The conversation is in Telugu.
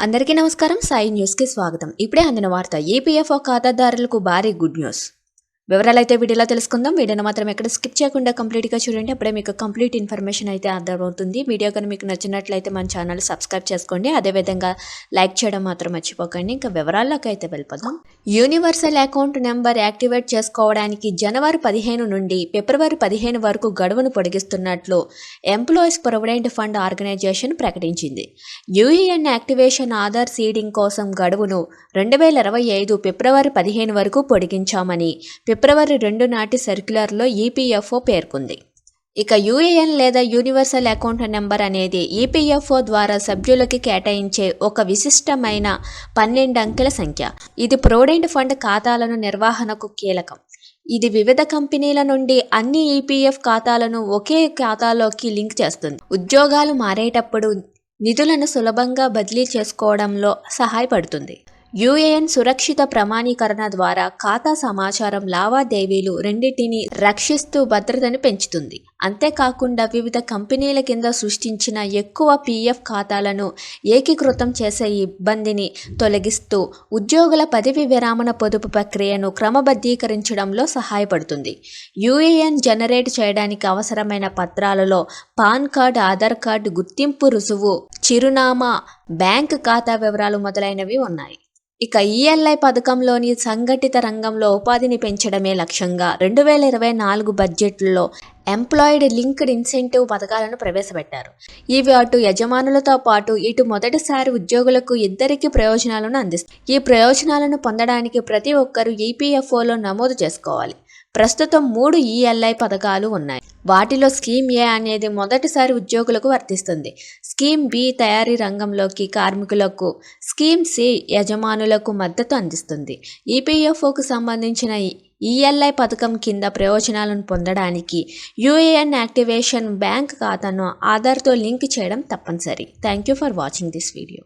అందరికీ నమస్కారం. సాయి న్యూస్కి స్వాగతం. ఇప్పుడే అందిన వార్త ఈపీఎఫ్ఓ ఖాతాదారులకు భారీ గుడ్ న్యూస్. వివరాలు అయితే వీడియోలో తెలుసుకుందాం. వీడియోను మాత్రం ఎక్కడ స్కిప్ చేయకుండా కంప్లీట్గా చూడండి. అప్పుడే మీకు కంప్లీట్ ఇన్ఫర్మేషన్ అయితే అర్థమవుతుంది. వీడియో కానీ మీకు నచ్చినట్లయితే మన ఛానల్ సబ్స్క్రైబ్ చేసుకోండి. అదేవిధంగా లైక్ చేయడం మాత్రం మర్చిపోకండి. ఇంకా వివరాల్లోకి అయితే వెళ్ళిపోదాం. యూనివర్సల్ అకౌంట్ నెంబర్ యాక్టివేట్ చేసుకోవడానికి జనవరి పదిహేను నుండి ఫిబ్రవరి పదిహేను వరకు గడువును పొడిగిస్తున్నట్లు ఎంప్లాయీస్ ప్రొవిడెంట్ ఫండ్ ఆర్గనైజేషన్ ప్రకటించింది. యూఏఎన్ యాక్టివేషన్ ఆధార్ సీడింగ్ కోసం గడువును రెండు వేల ఇరవై ఐదు ఫిబ్రవరి పదిహేను వరకు పొడిగించామని ఫిబ్రవరి రెండు నాటి సర్క్యులర్లో ఈపీఎఫ్ఓ పేర్కొంది. ఇక యూఏఎన్ లేదా యూనివర్సల్ అకౌంట్ నెంబర్ అనేది ఈపీఎఫ్ఓ ద్వారా సభ్యులకి కేటాయించే ఒక విశిష్టమైన పన్నెండు అంకెల సంఖ్య. ఇది ప్రొవిడెంట్ ఫండ్ ఖాతాలను నిర్వహణకు కీలకం. ఇది వివిధ కంపెనీల నుండి అన్ని ఈపీఎఫ్ ఖాతాలను ఒకే ఖాతాలోకి లింక్ చేస్తుంది. ఉద్యోగాలు మారేటప్పుడు నిధులను సులభంగా బదిలీ చేసుకోవడంలో సహాయపడుతుంది. యూఏఎన్ సురక్షిత ప్రమాణీకరణ ద్వారా ఖాతా సమాచారం లావాదేవీలు రెండింటిని రక్షిస్తూ భద్రతను పెంచుతుంది. అంతేకాకుండా వివిధ కంపెనీల కింద సృష్టించిన ఎక్కువ పీఎఫ్ ఖాతాలను ఏకీకృతం చేసే ఇబ్బందిని తొలగిస్తూ ఉద్యోగుల పదవి విరామణ పొదుపు ప్రక్రియను క్రమబద్ధీకరించడంలో సహాయపడుతుంది. యూఏఎన్ జనరేట్ చేయడానికి అవసరమైన పత్రాలలో పాన్ కార్డ్ ఆధార్ కార్డు గుర్తింపు రుజువు చిరునామా బ్యాంక్ ఖాతా వివరాలు మొదలైనవి ఉన్నాయి. ఇక ఈఎల్ఐ పథకంలోని సంఘటిత రంగంలో ఉపాధిని పెంచడమే లక్ష్యంగా రెండు వేల ఇరవై నాలుగు బడ్జెట్లో ఎంప్లాయిడ్ లింక్డ్ ఇన్సెంటివ్ పథకాలను ప్రవేశపెట్టారు. ఇవి అటు యజమానులతో పాటు ఇటు మొదటిసారి ఉద్యోగులకు ఇద్దరికి ప్రయోజనాలను అందిస్తాయి. ఈ ప్రయోజనాలను పొందడానికి ప్రతి ఒక్కరూ ఈపీఎఫ్ఓలో నమోదు చేసుకోవాలి. ప్రస్తుతం మూడు ఈఎల్ఐ పథకాలు ఉన్నాయి. వాటిలో స్కీమ్ ఏ అనేది మొదటిసారి ఉద్యోగులకు వర్తిస్తుంది. స్కీమ్ బి తయారీ రంగంలోకి కార్మికులకు స్కీమ్ సి యజమానులకు మద్దతు అందిస్తుంది. ఈపీఎఫ్ఓకు సంబంధించిన ఈఎల్ఐ పథకం కింద ప్రయోజనాలను పొందడానికి యూఏఎన్ యాక్టివేషన్ బ్యాంక్ ఖాతాను ఆధార్తో లింక్ చేయడం తప్పనిసరి. Thank you for watching this video.